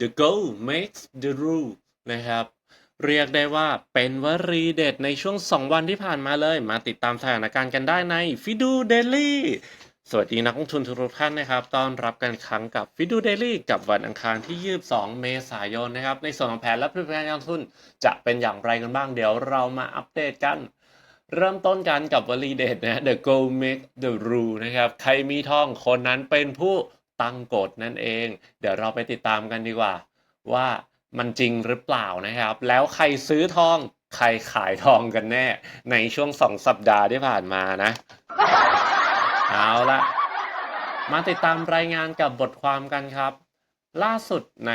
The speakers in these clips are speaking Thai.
the goal makes the rule นะครับ เรียกได้ว่าเป็นวลีเด็ดในช่วง 2 วันที่ผ่านมาเลย มาติดตามสถานการณ์กันได้ในฟิดูเดลี่สวัสดีนักลงทุนทุกท่านนะครับ ต้อนรับกันครั้งกับฟิดูเดลี่กับวันอังคารที่ 22 เมษายนนะครับ ในส่วนของแผนและพฤติกรรมการลงทุน จะเป็นอย่างไรกันบ้าง เดี๋ยวเรามาอัปเดตกัน เริ่มต้นกันกับวลีเด็ดนะ the goal make the rule นะครับ ใครมีทองคนนั้นเป็นผู้ ตั้งกฎนั่นเอง เดี๋ยวเราไปติดตามกันดีกว่า ว่ามันจริงหรือเปล่านะครับ แล้วใครซื้อทองใครขายทองกันแน่ ในช่วงสองสัปดาห์ที่ผ่านมานะ เอาละมาติดตามรายงานกับบทความกันครับ ล่าสุดใน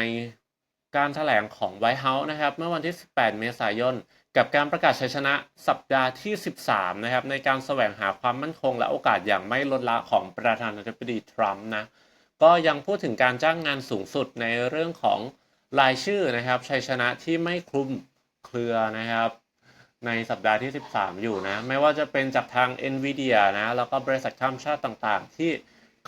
การถแถลงของไวท์เฮาส์นะครับ เมื่อวันที่ 18 เมษายน กับการประกาศชัยชนะสัปดาห์ที่ 13 นะครับ ในการแสวงหาความมั่นคงและโอกาสอย่างไม่ลดละของประธานาธิบดีทรัมป์นะ ก็ยังพูดถึงการจ้างงานสูงสุดในเรื่องของรายชื่อนะครับชัยชนะที่ไม่คลุมเครือนะครับ ในสัปดาห์ที่ 13 อยู่นะ ไม่ว่าจะเป็นจากทาง NVIDIA นะ แล้วก็บริษัทข้ามชาติต่างๆ ที่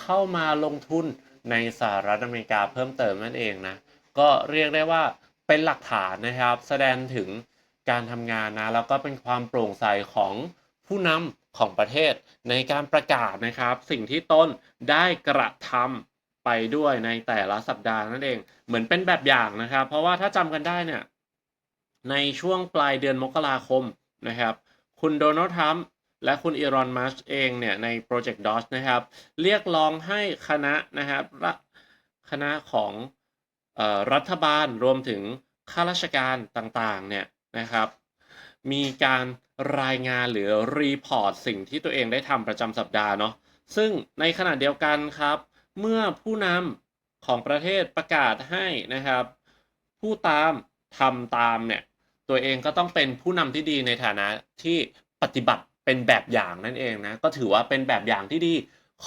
เข้ามาลงทุนในสหรัฐอเมริกาเพิ่มเติมนั่นเองนะ ก็เรียกได้ว่าเป็นหลักฐานนะครับ แสดงถึงการทำงานนะ แล้วก็เป็นความโปร่งใสของผู้นำของประเทศในการประกาศนะครับ สิ่งที่ต้นได้กระทำ ไปด้วยในแต่ละสัปดาห์นั่นเอง เหมือนเป็นแบบอย่างนะครับ เพราะว่าถ้าจำกันได้เนี่ย ในช่วงปลายเดือนมกราคมนะครับ คุณโดนัลด์ทรัมป์และคุณอีรอนมัสเองเนี่ยในโปรเจกต์ดอชนะครับ เรียกร้องให้คณะนะครับคณะของออรัฐบาลรวมถึงข้าราชการต่างๆเนี่ยนะครับ มีการรายงานหรือรีพอร์ตสิ่งที่ตัวเองได้ทำประจำสัปดาห์เนาะซึ่งในขณะเดียวกันครับ เมื่อผู้นำของประเทศประกาศให้นะครับ ผู้ตามทำตามเนี่ยตัวเองก็ต้องเป็นผู้นำที่ดีในฐานะที่ปฏิบัติเป็นแบบอย่างนั่นเองนะก็ถือว่าเป็นแบบอย่างที่ดี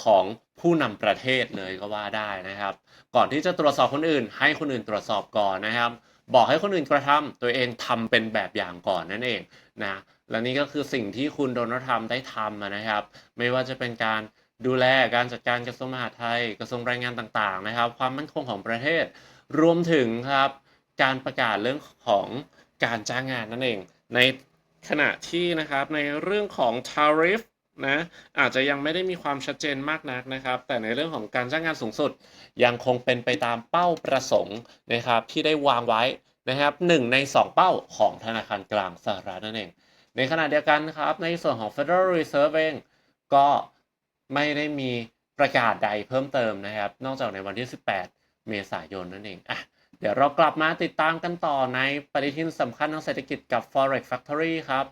ของผู้นำประเทศเลยก็ว่าได้นะครับ ก่อนที่จะตรวจสอบคนอื่น ให้คนอื่นตรวจสอบก่อนนะครับ บอกให้คนอื่นกระทำตัวเองทำเป็นแบบอย่างก่อนนั่นเองนะและนี่ก็คือสิ่งที่คุณโดนัลด์ทรัมป์ได้ทำนะครับ ไม่ว่าจะเป็นการ ดูแลการจัดการกระทรวงมหาดไทย กระทรวงแรงงานต่างๆ นะครับ ความมั่นคงของประเทศ รวมถึงครับการประกาศเรื่องของการจ้างงานนั่นเอง ในขณะที่นะครับในเรื่องของ tariff นะอาจจะยังไม่ได้มีความชัดเจนมากนักนะครับ แต่ในเรื่องของการจ้างงานสูงสุด ยังคงเป็นไปตามเป้าประสงค์นะครับที่ได้วางไว้นะครับหนึ่งใน 2 เป้าของธนาคารกลางสหรัฐนั่นเอง ในขณะเดียวกันครับในส่วนของ Federal Reserve เองก็ ไม่ได้มีประกาศใดเพิ่มเติมนะครับ นอกจากในวันที่ 18 เมษายนนั่นเองอะเดี๋ยวเรากลับมาติดตามกันต่อในปฏิทินสำคัญทางเศรษฐกิจกับ Forex Factory ครับ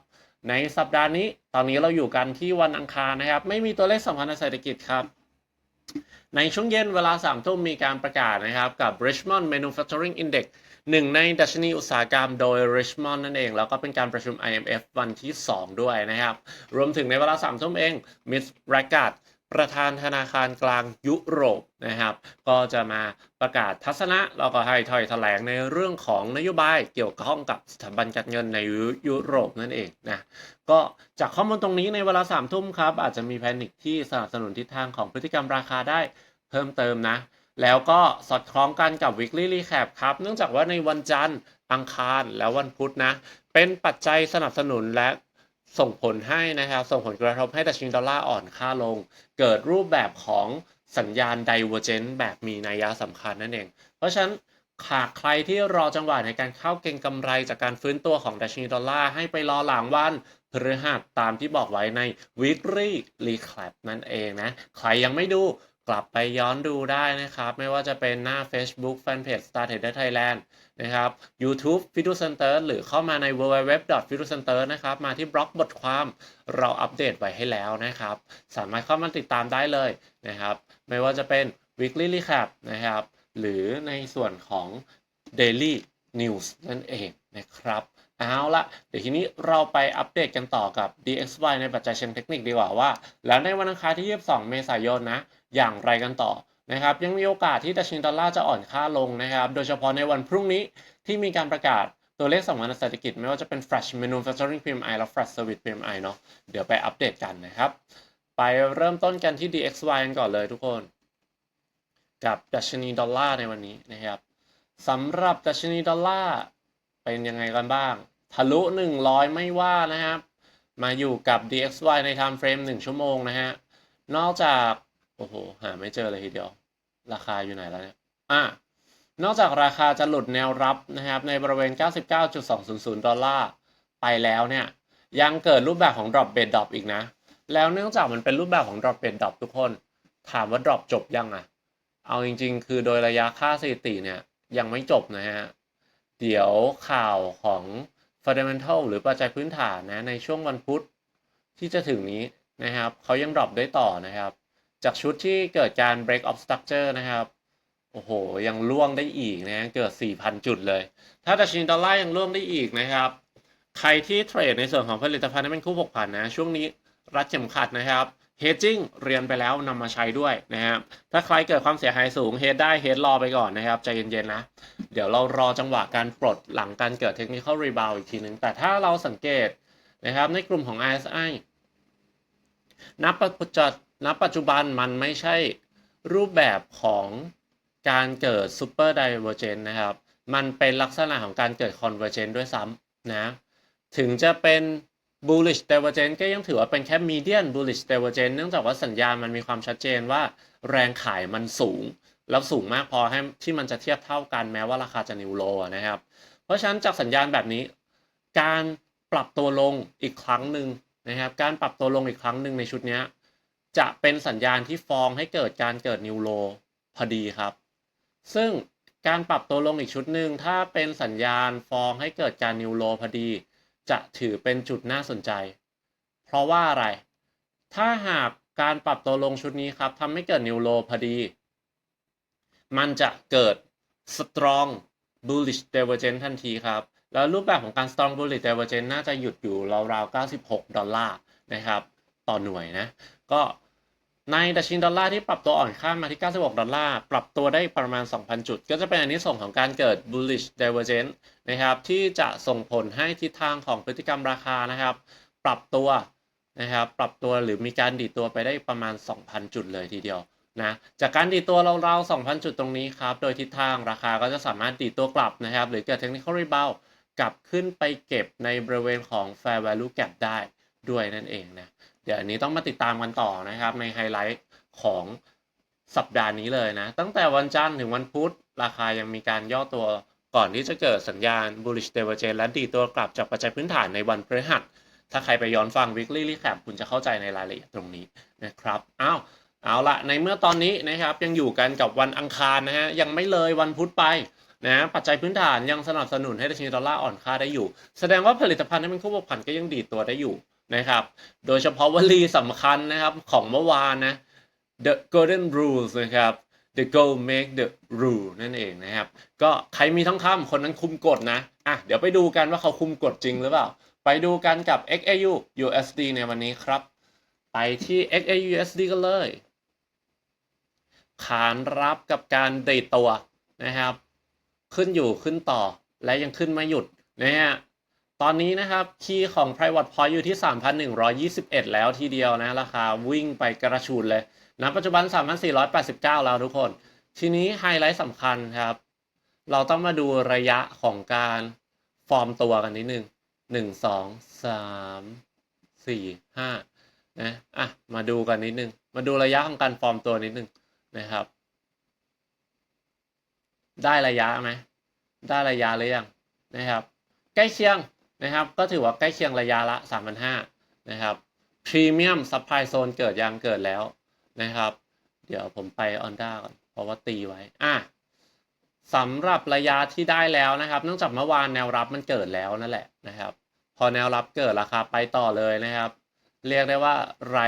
ในสัปดาห์นี้ตอนนี้เราอยู่กันที่วันอังคารนะครับ ไม่มีตัวเลขสำคัญทางเศรษฐกิจครับในช่วงเย็นเวลา3ามทุ่มมีการประกาศนะครับกับ Richmond Manufacturing Index หนึ่งในดัชนีอุตสาหกรรมโดย Richmond นั่นเอง แล้วก็เป็นการประชุม IMF วันที่ 2 ด้วยนะครับ รวมถึงในเวลา3ามทุ่มเอง Miss r a g a r d ประธานธนาคารกลางยุโรปนะครับ ก็จะมาประกาศทัศนะ แล้วก็ให้ถ้อยแถลงในเรื่องของนโยบายเกี่ยวข้องกับสถาบันการเงินในยุโรปนั่นเองนะก็จากข้อมูลตรงนี้ในเวลา3ามทุ่มครับ อาจจะมีแพนิคที่สนับสนุนทิศทางของพฤติกรรมราคาได้เพิ่มเติมนะ แล้วก็สอดคล้องกันกับ weekly recap ครับ เนื่องจากว่าในวันจันทร์อังคารแล้ววันพุธนะ เป็นปัจจัยสนับสนุนและส่งผลให้นะครับส่งผลกระทบให้ดัชนีดอลลาร์อ่อนค่าลง เกิดรูปแบบของสัญญาณ divergent แบบมีนัยยะสำคัญนั่นเอง เพราะฉะนั้นหากใครที่รอจังหวะในการเข้าเก็งกำไรจากการฟื้นตัวของดัชนีดอลลาร์ให้ไปรอหลังวันพฤหัสตามที่บอกไว้ใน weekly recap นั่นเองนะ ใครยังไม่ดู กลับไปย้อนดูได้นะครับ ไม่ว่าจะเป็นหน้า Facebook Fanpage Star Trader Thailand นะครับ YouTube f i d u Center หรือเข้ามาใน www f i d u Center นะครับ มาที่บล็อกบทความเราอัปเดตไว้ให้แล้วนะครับ สามารถเข้ามาติดตามได้เลยนะครับ ไม่ว่าจะเป็น weekly recap นะครับ หรือในส่วนของ daily news นั่นเองนะครับเอาละเดี๋ยวทีนี้เราไปอัปเดตกันต่อกับ DXY ในปัจจัยเชิงเทคนิคดีกว่าว่า แล้วในวันอังคารที่ 22 เมษายนนะ อย่างไรกันต่อนะครับยังมีโอกาสที่ดัชนีดอลลาร์จะอ่อนค่าลงนะครับ โดยเฉพาะในวันพรุ่งนี้ที่มีการประกาศตัวเลขสำคัญทางเศรษฐกิจ ไม่ว่าจะเป็น Flash Manufacturing PMI และ Flash Service PMI เนาะเดี๋ยวไปอัปเดตกันนะครับ ไปเริ่มต้นกันที่ DXY กันก่อนเลยทุกคน กับดัชนีดอลลาร์ในวันนี้นะครับสำหรับดัชนีดอลลาร์เป็นยังไงกันบ้าง ทะลุ 100 ไม่ว่านะครับ มาอยู่กับ DXY ใน time frame 1 ชั่วโมงนะฮะนอกจาก อ้โห หาไม่เจอเลยทีเดียว ราคาอยู่ไหนแล้วเนี่ย อะ นอกจากราคาจะหลุดแนวรับนะครับ ในบริเวณ 99.200 ดอลลาร์ไปแล้วเนี่ย ยังเกิดรูปแบบของ drop bed drop อีกนะ แล้วเนื่องจากมันเป็นรูปแบบของ drop bed drop ทุกคน ถามว่า drop จบยังอะเอาจริง ๆ คือโดยระยะค่าสถิติเนี่ย ยังไม่จบนะฮะ เดี๋ยวข่าวของ fundamental หรือปัจจัยพื้นฐานนะในช่วงวันพุธที่จะถึงนี้นะครับเขายัง drop ได้ต่อนะครับ จากชุดที่เกิดการ break of structure นะครับ โอ้โห ยังล่วงได้อีกนะ เกิด 4,000 จุดเลย ถ้าดัชนีดอลลาร์ยังล่วงได้อีกนะครับ ใครที่เทรดในส่วนของผลิตภัณฑ์ที่เป็นคู่ผกผันนะ ช่วงนี้รัดเข็มขัดนะครับ hedging เรียนไปแล้วนำมาใช้ด้วยนะครับ ถ้าใครเกิดความเสียหายสูง hed ได้ hed รอไปก่อนนะครับ ใจเย็นๆนะ เดี๋ยวเรารอจังหวะการปลดหลังการเกิด technical rebound อีกทีนึงแต่ถ้าเราสังเกตนะครับในกลุ่มของ RSI ณปัจจุบัน ณปัจจุบันมันไม่ใช่รูปแบบของการเกิด super divergent นนะครับ มันเป็นลักษณะของการเกิด convergent ด้วยซ้ำนะ ถึงจะเป็น bullish divergent ก็ยังถือว่าเป็นแค่ median bullish divergent เนื่องจากว่าสัญญาณมันมีความชัดเจนว่าแรงขายมันสูง แล้วสูงมากพอให้ที่มันจะเทียบเท่ากันแม้ว่าราคาจะนิวโลนะครับ เพราะฉะนั้นจากสัญญาณแบบนี้ การปรับตัวลงอีกครั้งหนึ่งนะครับ การปรับตัวลงอีกครั้งหนึ่งในชุดนี้ จะเป็นสัญญาณที่ฟองให้เกิดการเกิดนิวโลพอดีครับ ซึ่งการปรับตัวลงอีกชุดหนึ่งถ้าเป็นสัญญาณฟองให้เกิดการนิวโลพอดี จะถือเป็นจุดน่าสนใจ เพราะว่าอะไร ถ้าหากการปรับตัวลงชุดนี้ครับทำให้เกิดนิวโลพอดี มันจะเกิด strong bullish divergence ทันทีครับ แล้วรูปแบบของการ strong bullish divergence น่าจะหยุดอยู่ราวๆ 96 ดอลลาร์นะครับ ต่อหน่วยนะ ก็ ในดัชนีดอลลาร์ที่ปรับตัวอ่อนค่ามาที่ 96 ดอลลาร์ ปรับตัวได้ประมาณ 2,000 จุด ก็จะเป็นอันนี้ส่งของการเกิด bullish divergence นะครับที่จะส่งผลให้ทิศทางของพฤติกรรมราคานะครับ ปรับตัวนะครับปรับตัวหรือมีการดีดตัวไปได้ประมาณ 2,000 จุดเลยทีเดียวนะจากการดีดตัวเราๆ2,000 จุดตรงนี้ครับโดยทิศทางราคาก็จะสามารถดีดตัวกลับนะครับ หรือเกิด technical rebound กลับขึ้นไปเก็บในบริเวณของ fair value gap ได้ด้วยนั่นเองนะ เดี๋ยวอันนี้ต้องมาติดตามกันต่อนะครับ ในไฮไลท์ของสัปดาห์นี้เลยนะ ตั้งแต่วันจันทร์ถึงวันพุธราคายังมีการย่อตัวก่อนที่จะเกิดสัญญาณ bullish divergence และดีตัวกลับจากปัจจัยพื้นฐานในวันพฤหัสถ้าใครไปย้อนฟัง weekly recap คุณจะเข้าใจในรายละเอียดตรงนี้นะครับอ้าวเอาละในเมื่อตอนนี้นะครับยังอยู่กันกับวันอังคารนะฮะยังไม่เลยวันพุธไปนะปัจจัยพื้นฐานยังสนับสนุนให้ดัชนีดอลลาร์อ่อนค่าได้อยู่ แสดงว่าผลิตภัณฑ์ที่เป็นคู่ผกผันก็ยังดีตัวได้อยู่ นะครับ โดยเฉพาะวลีสำคัญนะครับของเมื่อวานนะ the golden rules นะครับ the gold make the rule นั่นเองนะครับ ก็ใครมีทองคำคนนั้นคุมกฎนะ อะ เดี๋ยวไปดูกันว่าเขาคุมกฎจริงหรือเปล่า ไปดูกันกับ XAU USD ในวันนี้ครับ ไปที่ XAU USD กันเลย ขานรับกับการดีดตัวนะครับ ขึ้นอยู่ขึ้นต่อและยังขึ้นไม่หยุดนะฮะ ตอนนี้นะครับคีย์ของ private point อยู่ที่ 3,121 แล้วทีเดียวนะ ราคาวิ่งไปกระชูดเลยณปัจจุบัน 3,489 แล้วทุกคน ทีนี้ไฮไลท์สำคัญครับ เราต้องมาดูระยะของการฟอร์มตัวกันนิดนึงหนึ่งสองสามสี่ห้านะ อะ มาดูกันนิดนึง มาดูระยะของการฟอร์มตัวนิดนึงนะครับ ได้ระยะไหมได้ระยะหรือยังนะครับ ใกล้เคียง นะครับ ก็ถือว่าใกล้เคียงระยะละ 3,500 นะครับพรีเมียมซัพพลายโซนเกิดยังเกิดแล้วนะครับ เดี๋ยวผมไปออนด้าก่อน เพราะว่าตีไว้ อะสำหรับระยะที่ได้แล้วนะครับ เนื่องจากเมื่อวานแนวรับมันเกิดแล้วนั่นแหละนะครับ พอแนวรับเกิดราคาไปต่อเลยนะครับ เรียกได้ว่าไร้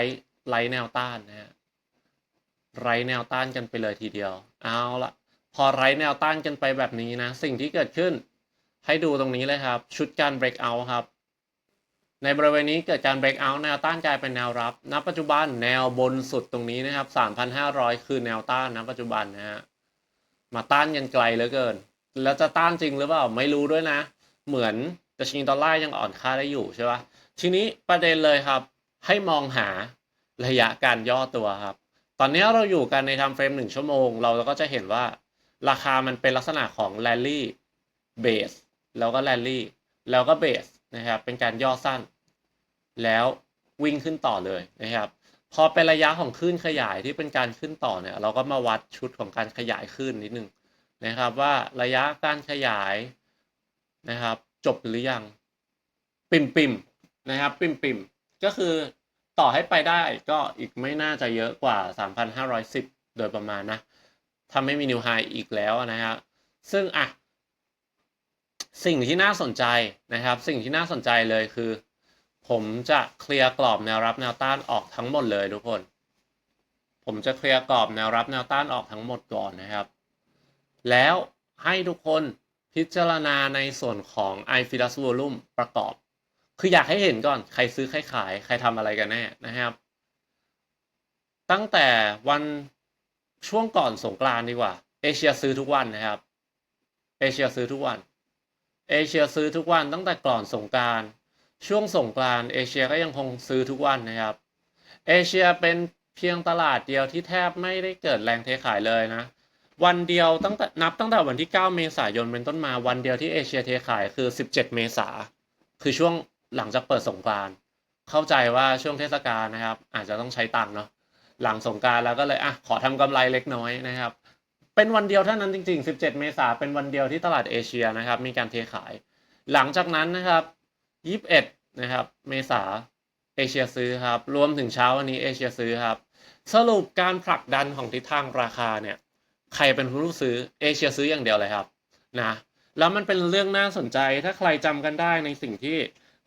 ไร้แนวต้านนะฮะไร้แนวต้านกันไปเลยทีเดียว เอาละพอไร้แนวต้านกันไปแบบนี้นะ สิ่งที่เกิดขึ้น ให้ดูตรงนี้เลยครับ ชุดการ break out ครับ ในบริเวณนี้เกิดการ break out แนวต้านกลายเป็นแนวรับ ณ ปัจจุบันแนวบนสุดตรงนี้นะครับ 3,500 คือแนวต้านณ ปัจจุบันนะฮะ มาต้านกันไกลเหลือเกิน แล้วจะต้านจริงหรือเปล่า ไม่รู้ด้วยนะ เหมือนดัชนีดอลลาร์ยังอ่อนค่าได้อยู่ใช่ปะทีนี้ประเด็นเลยครับ ให้มองหาระยะการย่อตัวครับ ตอนนี้เราอยู่กันในทำเฟรมหนึ่งชั่วโมง เราก็จะเห็นว่าราคามันเป็นลักษณะของแรลลี่เบส แล้วก็แรลลี่ แล้วก็เบสนะครับ เป็นการย่อสั้น แล้ววิ่งขึ้นต่อเลยนะครับ พอเป็นระยะของคลื่นขยายที่เป็นการขึ้นต่อเนี่ย เราก็มาวัดชุดของการขยายคลื่นนิดนึงนะครับ ว่าระยะการขยายนะครับ จบหรือยัง ปิ่มปิมนะครับ ปิ่มปิมก็คือต่อให้ไปได้ก็อีกไม่น่าจะเยอะกว่า 3,510 โดยประมาณนะถ้าไม่มีนิวไฮอีกแล้วนะครับซึ่งอะ สิ่งที่น่าสนใจนะครับ สิ่งที่น่าสนใจเลยคือ ผมจะเคลียร์กรอบแนวรับแนวต้านออกทั้งหมดเลยทุกคน ผมจะเคลียร์กรอบแนวรับแนวต้านออกทั้งหมดก่อนนะครับ แล้วให้ทุกคนพิจารณาในส่วนของ i f i d u s Volume ประกอบ คืออยากให้เห็นก่อน ใครซื้อใครขาย ใครทำอะไรกันแน่นะครับ ตั้งแต่วันช่วงก่อนสงกรานต์ดีกว่า เอเชียซื้อทุกวันนะครับ เอเชียซื้อทุกวัน เอเชียซื้อทุกวันตั้งแต่ก่อนสงกานต์ช่วงสงกรานเอเชียก็ยังคงซื้อทุกวันนะครับ เอเชียเป็นเพียงตลาดเดียวที่แทบไม่ได้เกิดแรงเทขายเลยนะ วันเดียวตั้งแต่นับตั้งแต่วันที่ 9 เมษายนเป็นต้นมาวันเดียวที่เอเชียเทขายคือ 17 เมษาคือช่วงหลังจากเปิดสงกรานเข้าใจว่าช่วงเทศกาลนะครับ อาจจะต้องใช้ตังค์เนาะหลังสงการแล้วก็เลยอะขอทำกำไรเล็กน้อยนะครับ เป็นวันเดียวเท่านั้นจริง ๆ 17 เมษาเป็นวันเดียวที่ตลาดเอเชียนะครับ มีการเทขาย หลังจากนั้นนะครับ 21 นะครับ เมษาเอเชียซื้อครับ รวมถึงเช้าวันนี้เอเชียซื้อครับ สรุปการผลักดันของทิศทางราคาเนี่ย ใครเป็นผู้ซื้อเอเชียซื้ออย่างเดียวเลยครับนะ แล้วมันเป็นเรื่องน่าสนใจถ้าใครจำกันได้ในสิ่งที่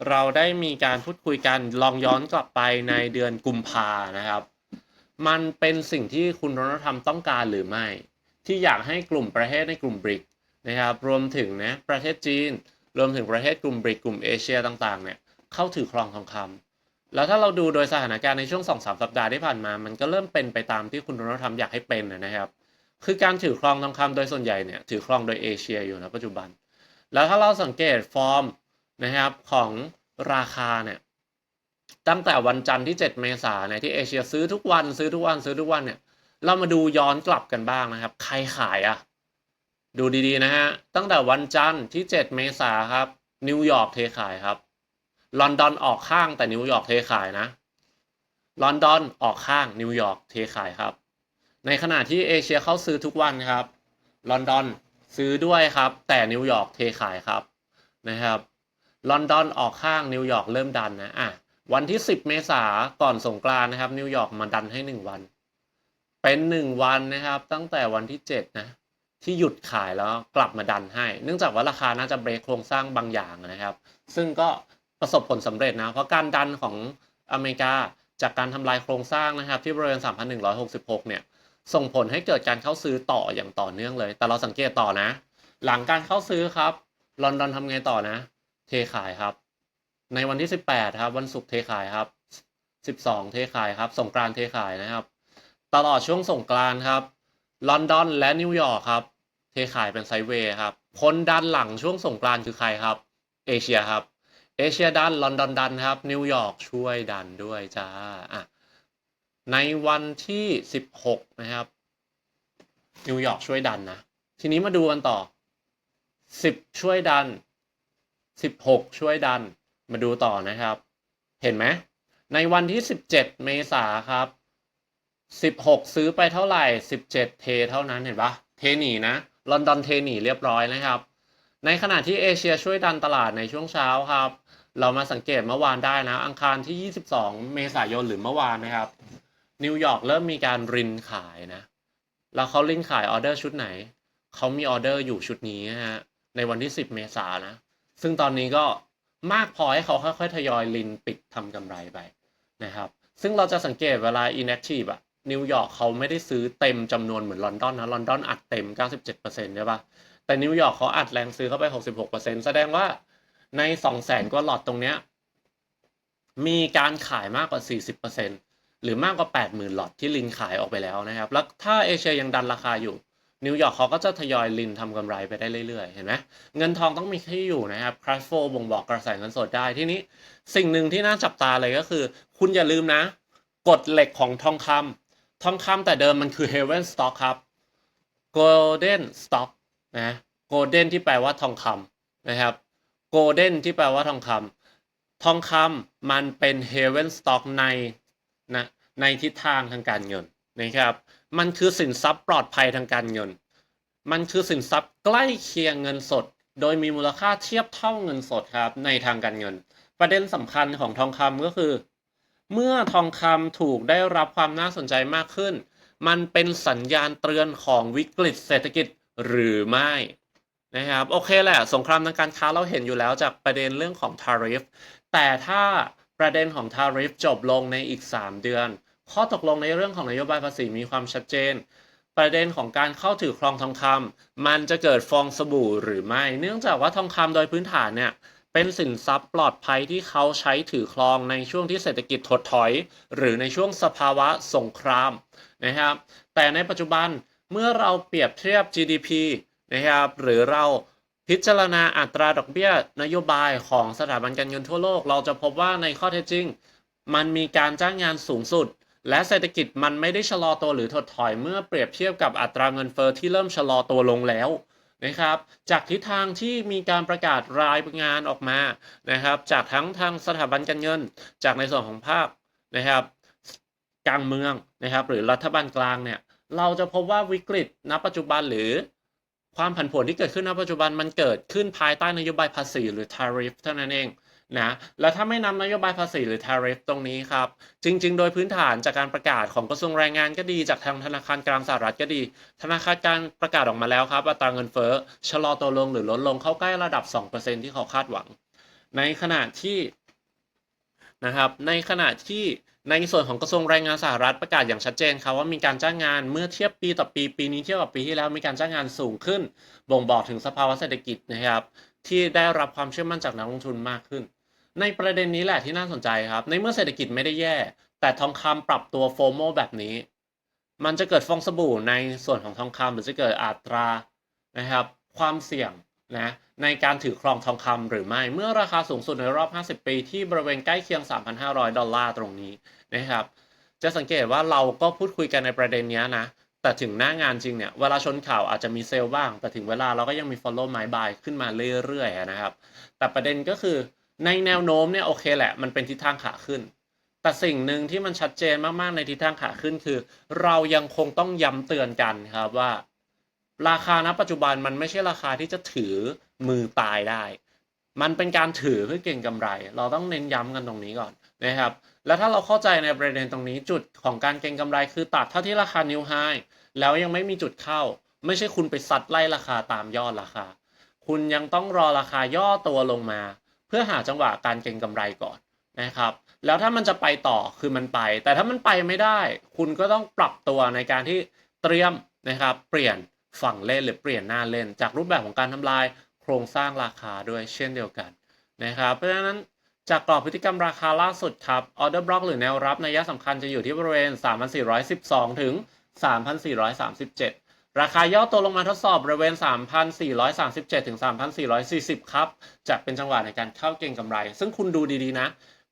เราได้มีการพูดคุยกันลองย้อนกลับไปในเดือนกุมภานะครับ มันเป็นสิ่งที่คุณรณธรรมต้องการหรือไม่ ที่อยากให้กลุ่มประเทศในกลุ่มบริกนะครับรวมถึงนะประเทศจีน รวมถึงประเทศกลุ่มบริกกลุ่มเอเชียต่างๆเนี่ยเข้าถือครองทองคำแล้วถ้าเราดูโดยสถานการณ์ในช่วง2-3สัปดาห์ที่ผ่านมา มันก็เริ่มเป็นไปตามที่คุณรณธรรมอยากให้เป็นนะครับคือการถือครองทองคำโดยส่วนใหญ่เนี่ยถือครองโดยเอเชียอยู่นะปัจจุบัน แล้วถ้าเราสังเกตฟอร์มนะครับของราคาเนี่ยตั้งแต่วันจันทร์ที่ 7 เมษายนที่เอเชียซื้อทุกวันซื้อทุกวันซื้อทุกวันเนี่ย เรามาดูย้อนกลับกันบ้างนะครับ ใครขายอะดูดีๆนะฮะ ตั้งแต่วันจันทร์ที่ 7 เมษาครับ นิวยอร์กเทขายครับ ลอนดอนออกข้างแต่นิวยอร์กเทขายนะ ลอนดอนออกข้างนิวยอร์กเทขายครับ ในขณะที่เอเชียเข้าซื้อทุกวันครับ ลอนดอนซื้อด้วยครับ แต่นิวยอร์กเทขายครับนะครับลอนดอนออกข้างนิวยอร์กเริ่มดันนะอะวันที่ 10 เมษาก่อนสงกรานนะครับนิวยอร์กมาดันให้ 1 วัน เป็น1วันนะครับ ตั้งแต่วันที่7นะที่หยุดขายแล้วกลับมาดันให้ เนื่องจากว่าราคาน่าจะเบรกโครงสร้างบางอย่างนะครับ ซึ่งก็ประสบผลสำเร็จนะ เพราะการดันของอเมริกาจากการทำลายโครงสร้างนะครับ ที่บริเวณ 3,166 เนี่ย ส่งผลให้เกิดการเข้าซื้อต่ออย่างต่อเนื่องเลย แต่เราสังเกตต่อนะ หลังการเข้าซื้อครับ ลอนดอนทำไงต่อนะ เทขายครับ ในวันที่ 18 ครับ วันศุกร์เทขายครับ 12 เทขายครับ สงกรานเทขายนะครับ ตลอดช่วงสงกรานต์ครับ ลอนดอนและนิวยอร์กครับ เทขายเป็นไซเวย์ครับ คนดันหลังช่วงสงกรานต์คือใครครับ เอเชียครับ เอเชียดันลอนดอนดันครับ นิวยอร์กช่วยดันด้วยจ้าอะในวันที่ 16 นะครับ นิวยอร์กช่วยดันนะ ทีนี้มาดูกันต่อ 10 ช่วยดัน 16 ช่วยดัน มาดูต่อนะครับ เห็นไหมในวันที่ 17 เมษาครับ 16ซื้อไปเท่าไหร่17เจ็ดเทเท่านั้นเห็นปะเทหนีนะลอนดอนเทหนีเรียบร้อยนะครับ ในขณะที่เอเชียช่วยดันตลาดในช่วงเช้าครับ เรามาสังเกตเมื่อวานได้นะ อังคารที่ 22 เมษายนหรือเมื่อวานนะครับ นิวยอร์กเริ่มมีการรินขายนะ แล้วเขารินขายออเดอร์ชุดไหน เขามีออเดอร์อยู่ชุดนี้ฮะในวันที่ 10 เมษายนนะ ซึ่งตอนนี้ก็มากพอให้เขาค่อยๆทยอยลินปิดทำกำไรไปนะครับ ซึ่งเราจะสังเกตเวลา inactive อะ นิวยอร์กเขาไม่ได้ซื้อเต็มจำนวนเหมือนลอนดอนนะลอนดอนอัดเต็ม 97%ใช่ปะแต่นิวยอร์กเขาอัดแรงซื้อเข้าไป 66%แสดงว่าใน 200,000 กว่าหลอดตรงเนี้ยมีการขายมากกว่า 40%หรือมากกว่า 80,000 หลอดที่ลินขายออกไปแล้วนะครับ แล้วถ้าเอเชียยังดันราคาอยู่นิวยอร์กเขาก็จะทยอยลินทำกำไรไปได้เรื่อยๆ เห็นไหมเงินทองต้องมีที่อยู่นะครับ crash flow บ่งบอกกระแสเงินสดได้ที่นี้ สิ่งหนึ่งที่น่าจับตาเลยก็คือ คุณอย่าลืมนะกฎเหล็กของทองคำ ทองคำแต่เดิมมันคือ heaven stock ครับ golden stock นะ golden ที่แปลว่าทองคำนะครับ golden ที่แปลว่าทองคำทองคำมันเป็น heaven stock ในนะในทิศทางทางการเงินนะครับ มันคือสินทรัพย์ปลอดภัยทางการเงิน มันคือสินทรัพย์ใกล้เคียงเงินสด โดยมีมูลค่าเทียบเท่าเงินสดครับในทางการเงิน ประเด็นสำคัญของทองคำก็คือ เมื่อทองคำถูกได้รับความน่าสนใจมากขึ้น มันเป็นสัญญาณเตือนของวิกฤตเศรษฐกิจหรือไม่นะครับโอเคแหละ สงครามทางการค้าเราเห็นอยู่แล้วจากประเด็นเรื่องของ tariff แต่ถ้าประเด็นของ tariff จบลงในอีก 3 เดือน ข้อตกลงในเรื่องของนโยบายภาษีมีความชัดเจน ประเด็นของการเข้าถือครองทองคำมันจะเกิดฟองสบู่หรือไม่ เนื่องจากว่าทองคำโดยพื้นฐานเนี่ย เป็นสินทรัพย์ปลอดภัยที่เขาใช้ถือครองในช่วงที่เศรษฐกิจถดถอย หรือในช่วงสภาวะสงครามนะครับ แต่ในปัจจุบันเมื่อเราเปรียบเทียบ GDP นะครับหรือเราพิจารณาอัตราดอกเบี้ยนโยบายของสถาบันการเงินทั่วโลก เราจะพบว่าในข้อเท็จจริง มันมีการจ้างงานสูงสุด และเศรษฐกิจมันไม่ได้ชะลอตัวหรือถดถอยเมื่อเปรียบเทียบกับอัตราเงินเฟอ้อที่เริ่มชะลอตัวลงแล้ว นะครับ จากทิศทางที่มีการประกาศรายงานออกมานะครับ จากทั้งทางสถาบันการเงิน จากในส่วนของภาคนะครับกลางเมืองนะครับ หรือรัฐบาลกลางเนี่ยเราจะพบว่าวิกฤตณปัจจุบันหรือความผันผวนที่เกิดขึ้นณปัจจุบันมันเกิดขึ้นภายใต้นโยบายภาษีหรือ tariff เท่านั้นเอง นะแล้วถ้าไม่นำนโยบายภาษีหรือ tariff ตรงนี้ครับ จริง ๆ โดยพื้นฐานจากการประกาศของกระทรวงแรงงานก็ดีจากทางธนาคารกลางสหรัฐก็ดี ธนาคารกางประกาศออกมาแล้วครับอัตราเงินเฟ้อชะลอตัวลงหรือลดลงเข้าใกล้ระดับ 2%ที่เขาคาดหวัง ในขณะที่นะครับในขณะที่ในส่วนของกระทรวงแรงงานสหรัฐประกาศอย่างชัดเจนครับว่ามีการจ้างงานเมื่อเทียบปีต่อปีปีนี้เทียบกับปีที่แล้วมีการจ้างงานสูงขึ้น บ่งบอกถึงสภาวะเศรษฐกิจนะครับ ที่ได้รับความเชื่อมั่นจากนักลงทุนมากขึ้น ในประเด็นนี้แหละที่น่าสนใจครับ ในเมื่อเศรษฐกิจไม่ได้แย่ แต่ทองคำปรับตัวโฟโมแบบนี้ มันจะเกิดฟองสบู่ในส่วนของทองคำหรือจะเกิดอัตรานะครับ ความเสี่ยงนะในการถือครองทองคำหรือไม่เมื่อราคาสูงสุดในรอบ 50 ปี ที่บริเวณใกล้เคียง 3,500 ดอลลาร์ตรงนี้นะครับ จะสังเกตว่าเราก็พูดคุยกันในประเด็นนี้นะแต่ถึงหน้างานจริงเนี่ยเวลาชนข่าวอาจจะมีเซลล์บ้าง แต่ถึงเวลาเราก็ยังมี follow my buy ขึ้นมาเรื่อยๆนะครับ แต่ประเด็นก็คือ ในแนวโน้มเนี่ยโอเคแหละ มันเป็นทิศทางขาขึ้น แต่สิ่งหนึ่งที่มันชัดเจนมากๆในทิศทางขาขึ้นคือ เรายังคงต้องย้ำเตือนกันครับว่า ราคาณปัจจุบันมันไม่ใช่ราคาที่จะถือมือตายได้ มันเป็นการถือเพื่อเก่งกำไร เราต้องเน้นย้ำกันตรงนี้ก่อนนะครับ แล้วถ้าเราเข้าใจในประเด็นตรงนี้จุดของการเก็งกำไรคือตัดเท่าที่ราคานิวไฮแล้วยังไม่มีจุดเข้า ไม่ใช่คุณไปซัดไล่ราคาตามยอดราคา คุณยังต้องรอราคาย่อตัวลงมา เพื่อหาจังหวะการเก็งกำไรก่อนนะครับ แล้วถ้ามันจะไปต่อคือมันไป แต่ถ้ามันไปไม่ได้ คุณก็ต้องปรับตัวในการที่เตรียมนะครับ เปลี่ยนฝั่งเล่นหรือเปลี่ยนหน้าเล่น จากรูปแบบของการทำลายโครงสร้างราคาด้วยเช่นเดียวกันนะครับ เพราะฉะนั้นจากกรอบพฤติกรรมราคาล่าสุดครับออเดอร์บล็อกหรือแนวรับในยะสำคัญจะอยู่ที่บริเวณ 3,412 ถึง 3,437 ราคาย่อตัวลงมาทดสอบบริเวณ 3,437 ถึง 3,440 ครับ จะเป็นจังหวะในการเข้าเก็งกำไร ซึ่งคุณดูดีๆนะ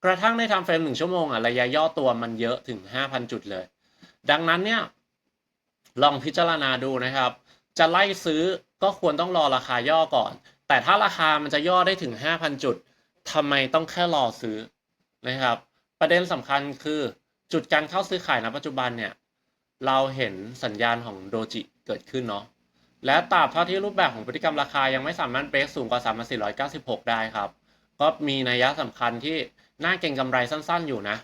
กระทั่งในทม์เฟรม 1 ชั่วโมงอะระยะย่อตัวมันเยอะถึง 5,000 จุดเลย ดังนั้นเนี่ย ลองพิจารณาดูนะครับ จะไล่ซื้อก็ควรต้องรอราคาย่อก่อน แต่ถ้าราคามันจะย่อได้ถึง 5,000 จุดทำไมต้องแค่รอซื้อนะครับ ประเด็นสำคัญคือจุดการเข้าซื้อขายณปัจจุบันเนี่ยเราเห็นสัญญาณของโดจิ เกิดขึ้นเนาะและตราบเท่าที่รูปแบบของพฤติกรรมราคายังไม่สามารถเบรกสูงกว่า 3,496 ได้ครับ ก็มีนัยสำคัญที่น่าเก็งกำไรสั้นๆอยู่นะ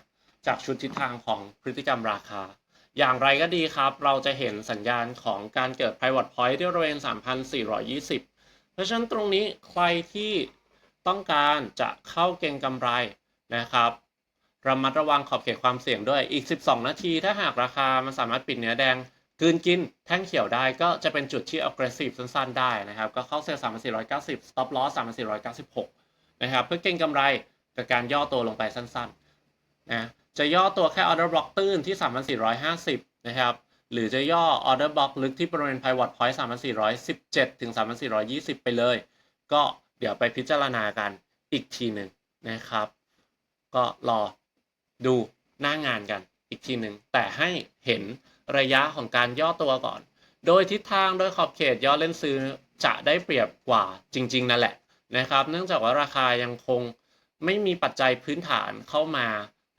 จากชุดทิศทางของพฤติกรรมราคา อย่างไรก็ดีครับ เราจะเห็นสัญญาณของการเกิด pivot point ที่บริเวณ 3,420 เพราะฉะนั้นตรงนี้ใครที่ต้องการจะเข้าเก็งกำไรนะครับระมัดระวังขอบเขตความเสี่ยงด้วยอีก 12 นาที ถ้าหากราคามันสามารถปิดเนื้อแดง กืนกินแท่งเขียวได้ก็จะเป็นจุดที่ aggressive สั้นๆได้นะครับ ก็เข้าเซลล์3,490 stop loss 3,496 นะครับเพื่อเก็งกำไรกับการย่อตัวลงไปสั้นๆนะจะย่อตัวแค่ order block ตื้นที่ 3,450 นะครับหรือจะย่อ order block ลึกที่บริเวณ pivot point 3,417 ถึง 3,420 ไปเลย ก็เดี๋ยวไปพิจารณากันอีกทีหนึ่งนะครับ ก็รอดูหน้างานกันอีกทีหนึ่งแต่ให้เห็น ระยะของการย่อตัวก่อน โดยทิศทางโดยขอบเขตย่อเล่นซื้อจะได้เปรียบกว่าจริง ๆ นั่นแหละนะครับ เนื่องจากว่าราคายังคงไม่มีปัจจัยพื้นฐานเข้ามา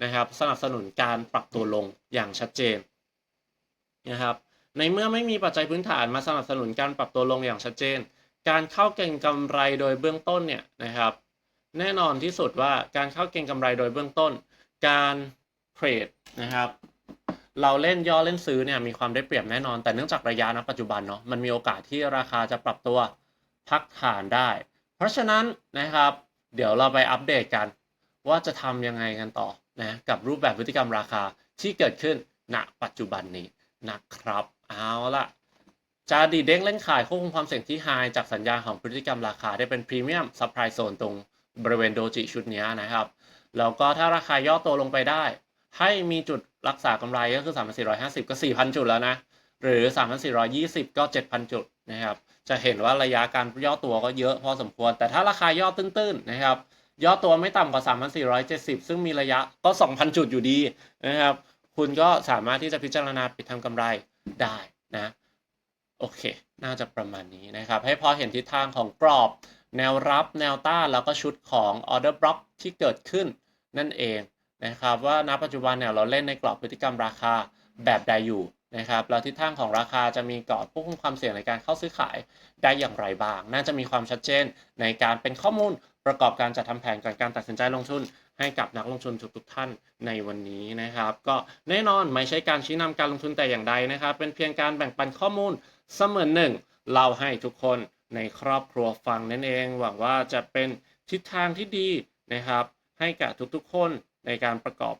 นะครับสนับสนุนการปรับตัวลงอย่างชัดเจนนะครับในเมื่อไม่มีปัจจัยพื้นฐานมาสนับสนุนการปรับตัวลงอย่างชัดเจน การเข้าเก็งกำไรโดยเบื้องต้นเนี่ยนะครับ แน่นอนที่สุดว่าการเข้าเก็งกำไรโดยเบื้องต้น การเทรดนะครับ เราเล่นย่อเล่นซื้อเนี่ยมีความได้เปรียบแน่นอน แต่เนื่องจากระยะณปัจจุบันเนาะมันมีโอกาสที่ราคาจะปรับตัวพักฐานได้ เพราะฉะนั้นนะครับ เดี๋ยวเราไปอัปเดตกัน ว่าจะทำยังไงกันต่อนะกับรูปแบบพฤติกรรมราคาที่เกิดขึ้นณปัจจุบันนี้นะครับเอาละจะดีเด้งเล่นขายควบคุมความเสี่ยงที่ไฮจากสัญญาของพฤติกรรมราคาได้เป็นพรีเมียมซัพพลายโซนตรงบริเวณโดจิชุดนี้นะครับ แล้วก็ถ้าราคาย่อตัวลงไปได้ ให้มีจุด รักษากำไรก็คือ 3,450 ก็ 4,000 จุดแล้วนะ หรือ 3,420 ก็ 7,000 จุดนะครับ จะเห็นว่าระยะการย่อตัวก็เยอะพอสมควร แต่ถ้าราคาย่อตื้นๆนะครับ ย่อตัวไม่ต่ำกว่า 3,470 ซึ่งมีระยะก็ 2,000 จุดอยู่ดีนะครับ คุณก็สามารถที่จะพิจารณาปิดทำกำไรได้นะ โอเค น่าจะประมาณนี้นะครับ ให้พอเห็นทิศทางของกรอบแนวรับแนวต้านแล้วก็ชุดของ order block ที่เกิดขึ้นนั่นเอง นะครับว่าณปัจจุบันเนี่ยเราเล่นในกรอบพฤติกรรมราคาแบบใดอยู่นะครับแล้วทิศทางของราคาจะมีกรอบควบคุมความเสี่ยงในการเข้าซื้อขายได้อย่างไรบ้าง น่าจะมีความชัดเจนในการเป็นข้อมูลประกอบการจัดทำแผนก่อนการตัดสินใจลงทุน ให้กับนักลงทุนทุกท่านในวันนี้นะครับ ก็แน่นอนไม่ใช่การชี้นำการลงทุนแต่อย่างใดนะครับ เป็นเพียงการแบ่งปันข้อมูลเสมือนหนึ่งเล่าให้ทุกคนในครอบครัวฟังนั่นเอง หวังว่าจะเป็นทิศทางที่ดีนะครับ ให้กับทุกๆ คนในการประกอบ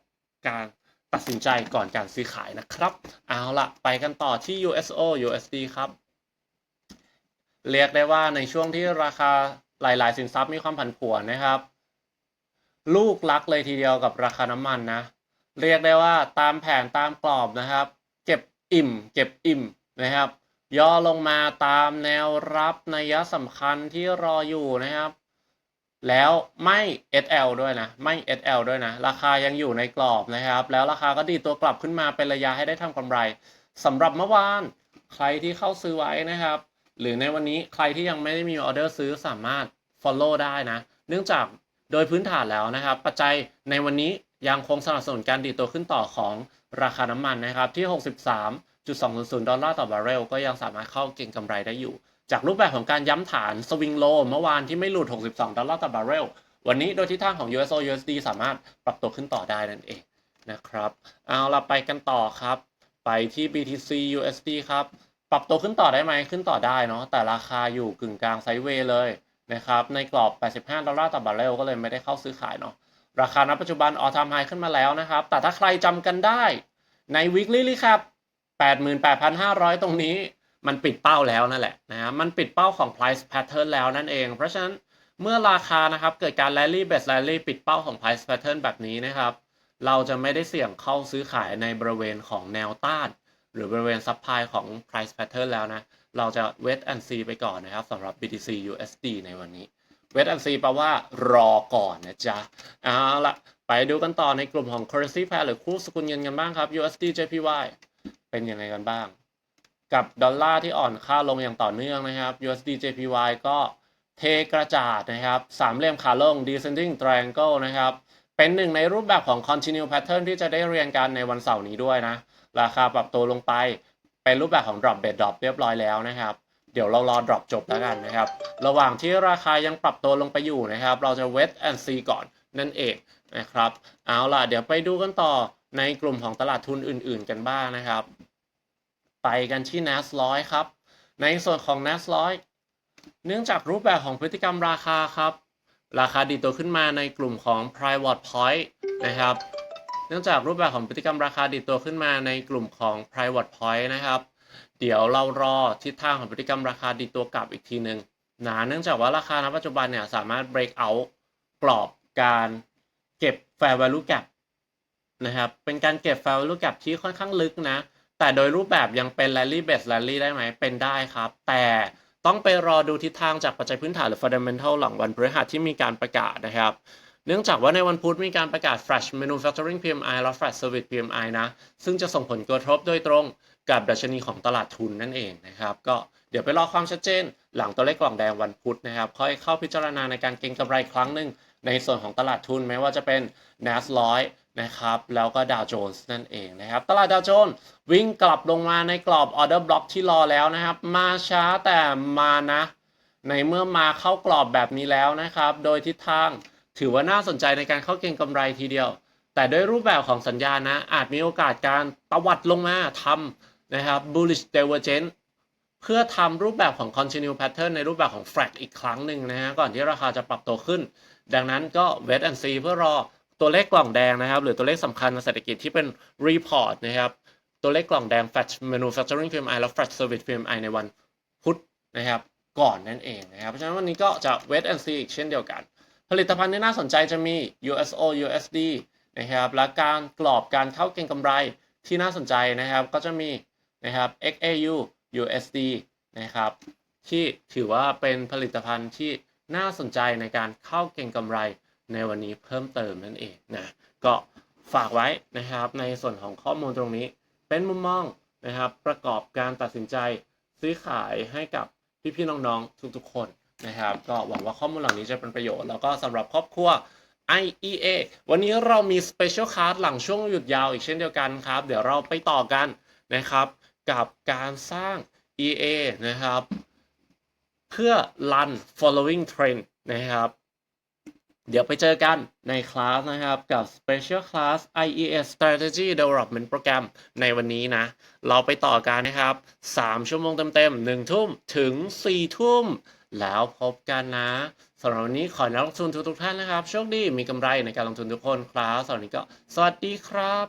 การตัดสินใจก่อนการซื้อขายนะครับ เอาละไปกันต่อที่ USO USD ครับ เรียกได้ว่าในช่วงที่ราคาหลาย ๆ สินทรัพย์มีความผันผวนนะครับ ลูกรักเลยทีเดียวกับราคาน้ำมันนะ เรียกได้ว่าตามแผนตามกรอบนะครับ เก็บอิ่ม เก็บอิ่มนะครับ ย่อลงมาตามแนวรับนัยสำคัญที่รออยู่นะครับ แล้วไม่ SL ด้วยนะ ไม่ SL ด้วยนะ ราคายังอยู่ในกรอบนะครับ แล้วราคาก็ดีตัวกลับขึ้นมาเป็นระยะให้ได้ทำกำไรสำหรับเมื่อวานใครที่เข้าซื้อไว้นะครับ หรือในวันนี้ใครที่ยังไม่ได้มีออเดอร์ซื้อสามารถ follow ได้นะ เนื่องจากโดยพื้นฐานแล้วนะครับ ปัจจัยในวันนี้ยังคงสนับสนุนการดีตัวขึ้นต่อของราคาน้ำมันนะครับที่ 63.200 ดอลลาร์ต่อบาร์เรลก็ยังสามารถเข้าเก็งกำไรได้อยู่ จากรูปแบบของการย้ำฐานสวิงโลเมื่อวานที่ไม่หลุด 62 ดอลลาร์ต่อบาร์เรล วันนี้โดยทิศทางของ USO USD สามารถปรับตัวขึ้นต่อได้นั่นเองนะครับ เอาเราไปกันต่อครับ ไปที่ BTC USD ครับ ปรับตัวขึ้นต่อได้ไหมขึ้นต่อได้เนาะแต่ราคาอยู่กึ่งกลางไซด์เวย์เลยนะครับ ในกรอบ 85 ดอลลาร์ต่อบาร์เรลก็เลยไม่ได้เข้าซื้อขายเนาะ ราคาณปัจจุบันออทามไฮขึ้นมาแล้วนะครับ แต่ถ้าใครจำกันได้ใน weekly recap 88,500 ตรงนี้ มันปิดเป้าแล้วนั่นแหละนะฮะมันปิดเป้าของ price pattern แล้วนั่นเอง เพราะฉะนั้นเมื่อราคานะครับเกิดการ rally base rally ปิดเป้าของ price pattern แบบนี้นะครับ เราจะไม่ได้เสี่ยงเข้าซื้อขายในบริเวณของแนวต้าน หรือบริเวณ supply ของ price pattern แล้วนะ เราจะ wait and see ไปก่อนนะครับสำหรับ BTC USD ในวันนี้ wait and see แปลว่ารอก่อนนะจ๊ะเอาละไปดูกันต่อในกลุ่มของ currency pair หรือคู่สกุลเงินกันบ้างครับ USD JPY เป็นยังไงกันบ้าง กับดอลลาร์ที่อ่อนค่าลงอย่างต่อเนื่องนะครับ USD JPY ก็เทกระจาดนะครับสามเหลี่ยมขาลง descending triangle นะครับ เป็นหนึ่งในรูปแบบของ continue pattern ที่จะได้เรียนกันในวันเสาร์นี้ด้วยนะ ราคาปรับตัวลงไป เป็นรูปแบบของ drop bed drop เรียบร้อยแล้วนะครับ เดี๋ยวเรารอ drop จบแล้วกันนะครับ ระหว่างที่ราคายังปรับตัวลงไปอยู่นะครับ เราจะ wait and see ก่อนนั่นเองนะครับ เอาล่ะ เดี๋ยวไปดูกันต่อในกลุ่มของตลาดทุนอื่น ๆ กันบ้างนะครับ ไปกันที่ NAS ร้อยครับ ในส่วนของ NAS ร้อยเนื่องจากรูปแบบของพฤติกรรมราคาครับ ราคาดีดตัวขึ้นมาในกลุ่มของ private point นะครับ เนื่องจากรูปแบบของพฤติกรรมราคาดีดตัวขึ้นมาในกลุ่มของ private point นะครับ เดี๋ยวเรารอทิศทางของพฤติกรรมราคาดีดตัวกลับอีกทีหนึ่งนะเนื่องจากว่าราคาณปัจจุบันเนี่ยสามารถ break out กรอบการเก็บ fair value gap นะครับ เป็นการเก็บ fair value gap ที่ค่อนข้างลึกนะ แต่โดยรูปแบบยังเป็น rally base rally ได้ไหม เป็นได้ครับ แต่ต้องไปรอดูทิศทางจากปัจจัยพื้นฐานหรือ fundamental หลังวันพฤหัสที่มีการประกาศนะครับ เนื่องจากว่าในวันพุธมีการประกาศ Flash Manufacturing PMI และ Flash Service PMI นะ ซึ่งจะส่งผลกระทบโดยตรงกับดัชนีของตลาดทุนนั่นเองนะครับ ก็เดี๋ยวไปรอความชัดเจน หลังตัวเลขกล่องแดงวันพุธนะครับ ค่อยเข้าพิจารณาในการเก็งกำไรครั้งหนึ่งในส่วนของตลาดทุนไม่ว่าจะเป็น NAS ร้อย นะครับ แล้วก็ดาวโจนส์นั่นเองนะครับ ตลาดดาวโจนส์วิ่งกลับลงมาในกรอบออเดอร์บล็อกที่รอแล้วนะครับ มาช้าแต่มานะ ในเมื่อมาเข้ากรอบแบบนี้แล้วนะครับ โดยทิศทางถือว่าน่าสนใจในการเข้าเก็งกำไรทีเดียว แต่ด้วยรูปแบบของสัญญาณนะ อาจมีโอกาสการตวัดลงมาทำนะครับ bullish divergence เพื่อทำรูปแบบของ continue pattern ในรูปแบบของ flag อีกครั้งหนึ่งนะฮะก่อนที่ราคาจะปรับตัวขึ้น ดังนั้นก็ wait and see เพื่อรอ ตัวเลขกล่องแดงนะครับ หรือตัวเลขสำคัญทางเศรษฐกิจที่เป็น report นะครับ ตัวเลขกล่องแดง Flash Manufacturing PMI และ Flash Service PMI ในวันพุธนะครับ ก่อนนั่นเองนะครับ เพราะฉะนั้นวันนี้ก็จะ wait and see อีกเช่นเดียวกัน ผลิตภัณฑ์ที่น่าสนใจจะมี USO USD นะครับ และการกรอบการเข้าเก็งกำไรที่น่าสนใจนะครับ ก็จะมีนะครับ XAU USD นะครับ ที่ถือว่าเป็นผลิตภัณฑ์ที่น่าสนใจในการเข้าเก็งกำไร ในวันนี้เพิ่มเติมนั่นเองนะก็ฝากไว้นะครับในส่วนของข้อมูลตรงนี้ เป็นมุมมองนะครับ ประกอบการตัดสินใจซื้อขายให้กับพี่ๆน้องๆทุกๆคนนะครับ ก็หวังว่าข้อมูลเหล่านี้จะเป็นประโยชน์แล้วก็สำหรับครอบครัว IEA วันนี้เรามี Special Card หลังช่วงหยุดยาวอีกเช่นเดียวกันครับ เดี๋ยวเราไปต่อกันนะครับกับการสร้าง EA นะครับ เพื่อ run following trend นะครับ เดี๋ยวไปเจอกันในคลาสนะครับ กับ Special Class IES Strategy Development Program ในวันนี้นะ เราไปต่อกันนะครับ 3 ชั่วโมงเต็มๆ1ทุ่มถึง 4 ทุ่ม แล้วพบกันนะสำหรับวันนี้ขอนักลงทุนทุกๆท่านนะครับ โชคดีมีกำไรในการลงทุนทุกคนครับสำหรับวันนี้ก็สวัสดีครับ